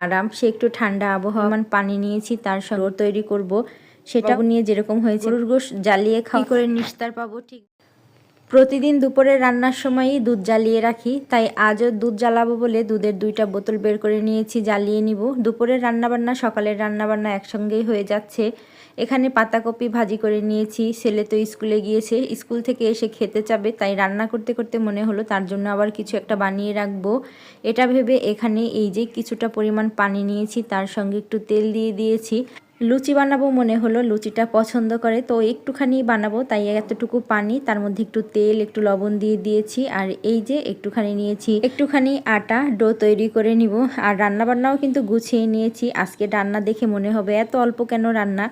আরাম সে একটু ঠান্ডা আবহাওয়া মানে পানি নিয়েছি তার সঙ্গে তৈরি করব। সেটা নিয়ে যেরকম হয়েছে গরুর গোশ জ্বালিয়ে খাওয়া। করে নিস্তার পাবো ঠিক প্রতিদিন দুপুরে রান্নার সময়ই দুধ জ্বালিয়ে রাখি, তাই আজও দুধ জ্বালাবো বলে দুধের দুইটা বোতল বের করে নিয়েছি, জ্বালিয়ে নিব। দুপুরের রান্নাবান্না, সকালের রান্নাবান্না একসঙ্গেই হয়ে যাচ্ছে। এখানে পাতাকপি ভাজি করে নিয়েছি, ছেলে তো স্কুলে গিয়েছে, স্কুল থেকে এসে খেতে চাবে, তাই রান্না করতে করতে মনে হলো তার জন্য আবার কিছু একটা বানিয়ে রাখব। এটা ভেবে এখানে এই যে কিছুটা পরিমাণ পানি নিয়েছি, তার সঙ্গে একটু তেল দিয়ে দিয়েছি। লুচি বানাবো মনে হলো, লুচিটা পছন্দ করে। তো একটুখানি বানাবো, তাই এতটুকু পানি, তার মধ্যে একটু তেল, একটু লবণ দিয়ে দিয়েছি, আর এই যে একটুখানি নিয়েছি, একটুখানি আটা, ডো তৈরি করে নিব। আর রান্না বান্নাও কিন্তু গুছিয়ে নিয়েছি, আজকে রান্না দেখে মনে হবে এত অল্প কেন রান্না।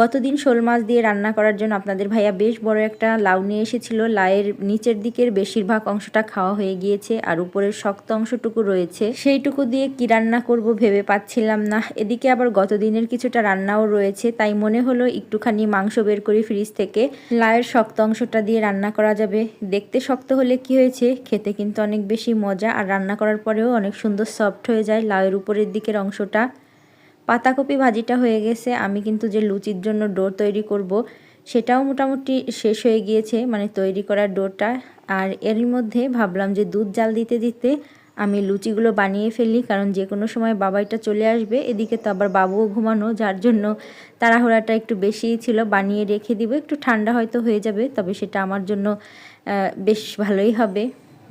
গতদিন শোল মাছ দিয়ে রান্না করার জন্য আপনাদের ভাইয়া বেশ বড় একটা লাউ নিয়ে এসেছিল। লাউয়ের নিচের দিকের বেশিরভাগ অংশটা খাওয়া হয়ে গিয়েছে আর উপরের শক্ত অংশটুকু রয়েছে। সেইটুকু দিয়ে কি রান্না করব ভেবে পাচ্ছিলাম না। এদিকে আবার গতদিনের কিছুটা রান্নাও রয়েছে, তাই মনে হলো একটুখানি মাংস বের করি ফ্রিজ থেকে। লাউয়ের শক্ত অংশটা দিয়ে রান্না করা যাবে। দেখতে শক্ত হলে কি হয়েছে, খেতে কিন্তু অনেক বেশি মজা আর রান্না করার পরেও অনেক সুন্দর সফট হয়ে যায়। লাউয়ের উপরের দিকের অংশটা পাতাকপি ভাজিটা হয়ে গেছে। আমি কিন্তু যে লুচির জন্য ডোর তৈরি করব, সেটাও মোটামুটি শেষ হয়ে গিয়েছে মানে তৈরি করার ডোরটা। আর এর মধ্যে ভাবলাম যে দুধ জাল দিতে দিতে আমি লুচিগুলো বানিয়ে ফেলি, কারণ যে কোনো সময় বাবাইটা চলে আসবে। এদিকে তো আবার বাবুও ঘুমানো, যার জন্য তাড়াহুড়াটা একটু বেশিই ছিল, বানিয়ে রেখে দিব। একটু ঠান্ডা হয়তো হয়ে যাবে, তবে সেটা আমার জন্য বেশ ভালোই হবে।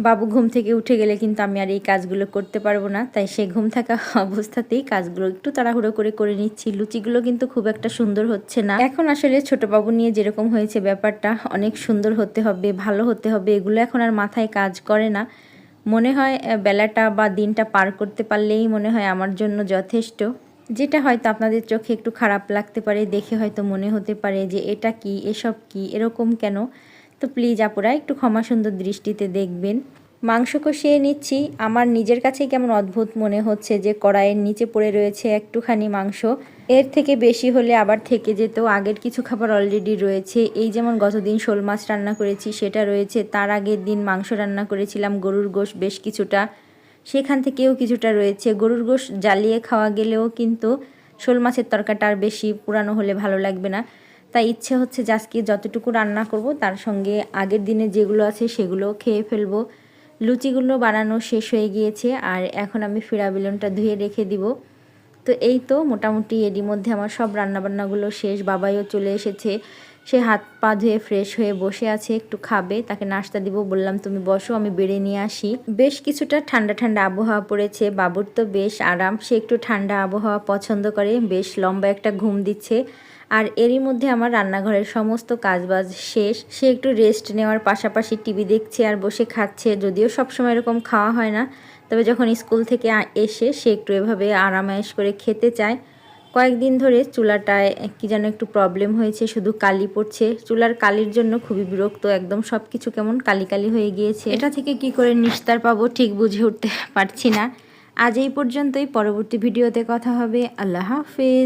বাবু ঘুম থেকে উঠে গেলে কিন্তু আমি আর এই কাজগুলো করতে পারব না। তাই সে ঘুম থাকা অবস্থাতেই কাজগুলো একটু তাড়াহুড়ো করে করে নিচ্ছি। লুচিগুলো কিন্তু খুব একটা সুন্দর হচ্ছে না। এখন আসলে ছোট বাবু নিয়ে যেরকম হয়েছে ব্যাপারটা, অনেক সুন্দর হতে হবে, ভালো হতে হবে, এগুলো এখন আর মাথায় কাজ করে না। মনে হয় বেলাটা বা দিনটা পার করতে পারলেই মনে হয় আমার জন্য যথেষ্ট। যেটা হয়তো আপনাদের চোখে একটু খারাপ লাগতে পারে, দেখে হয়তো মনে হতে পারে যে এটা কি, এসব কি, এরকম কেন? তো প্লিজ আপুরা, একটু ক্ষমা সুন্দর দৃষ্টিতে দেখবেন। মাংস কষিয়ে নিচ্ছি। আমার নিজের কাছেই কেমন অদ্ভুত মনে হচ্ছে যে কড়াইয়ের নিচে পড়ে রয়েছে একটুখানি মাংস। এর থেকে বেশি হলে আবার থেকে যেত আগের কিছু খাবার অলরেডি রয়েছে। এই যেমন গতদিন শোল মাছ রান্না করেছি, সেটা রয়েছে। তার আগের দিন মাংস রান্না করেছিলাম, গরুর গোশ বেশ কিছুটা। সেখান থেকেও কিছুটা রয়েছে। গরুর গোশ জ্বালিয়ে খাওয়া গেলেও কিন্তু শোল মাছের তরকাটা আর বেশি পুরানো হলে ভালো লাগবে না। তাই ইচ্ছে হচ্ছে আজকে যতটুকু রান্না করব, তার সঙ্গে আগের দিনে যেগুলো আছে সেগুলো খেয়ে ফেলব। লুচিগুলো বানানো শেষ হয়ে গিয়েছে আর এখন আমি ফিরা বেলুনটা ধুয়ে রেখে দিব। তো এই তো মোটামুটি এরই মধ্যে আমার সব রান্নাবান্নাগুলো শেষ, বাবাইও চলে এসেছে। সে হাত পা ধুয়ে ফ্রেশ হয়ে বসে আছে, একটু খাবে, তাকে নাস্তা দিব। বললাম, তুমি বসো, আমি বেড়ে নিয়ে আসি। বেশ কিছুটা ঠান্ডা ঠান্ডা আবহাওয়া পড়েছে, বাবুর তো বেশ আরাম, সে একটু ঠান্ডা আবহাওয়া পছন্দ করে, বেশ লম্বা একটা ঘুম দিচ্ছে। আর এরই মধ্যে আমার রান্নাঘরের সমস্ত কাজবাজ শেষ, সে একটু রেস্ট নেওয়ার পাশাপাশি টিভি দেখছে আর বসে খাচ্ছে, যদিও সবসময় এরকম খাওয়া হয় না। তবে যখন স্কুল থেকে এসে সে একটু এভাবে আরামায়েশ করে খেতে চায় কয়েকদিন ধরে চুলাটায় কি যেন একটু প্রবলেম হয়েছে, শুধু কালি পড়ছে। চুলার কালির জন্য খুবই বিরক্ত, একদম সব কিছু কেমন কালি কালি হয়ে গিয়েছে। এটা থেকে কি করে নিস্তার পাবো ঠিক বুঝে উঠতে পারছি না। আজ এই পর্যন্তই, পরবর্তী ভিডিওতে কথা হবে। আল্লাহ হাফেজ।